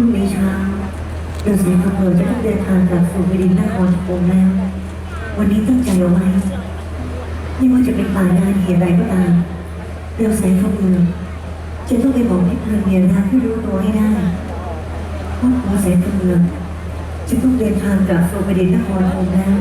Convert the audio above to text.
รุ่งนี้เช้าเราแสงขบวนจะต้องเดินทางกลับสู่แผ่นดินนครธมแล้ว วันนี้ตั้งใจเอาไว้ไม่ว่าจะเป็นป่านานเหตุใดก็ตามเราแสงขบวนจะต้องไปบอกให้พลเมียนะที่รู้ตัวให้ได้ว่าหัวแสงขบวนจะต้องเดินทางกลับสู่แผ่นดินนครธมแล้ว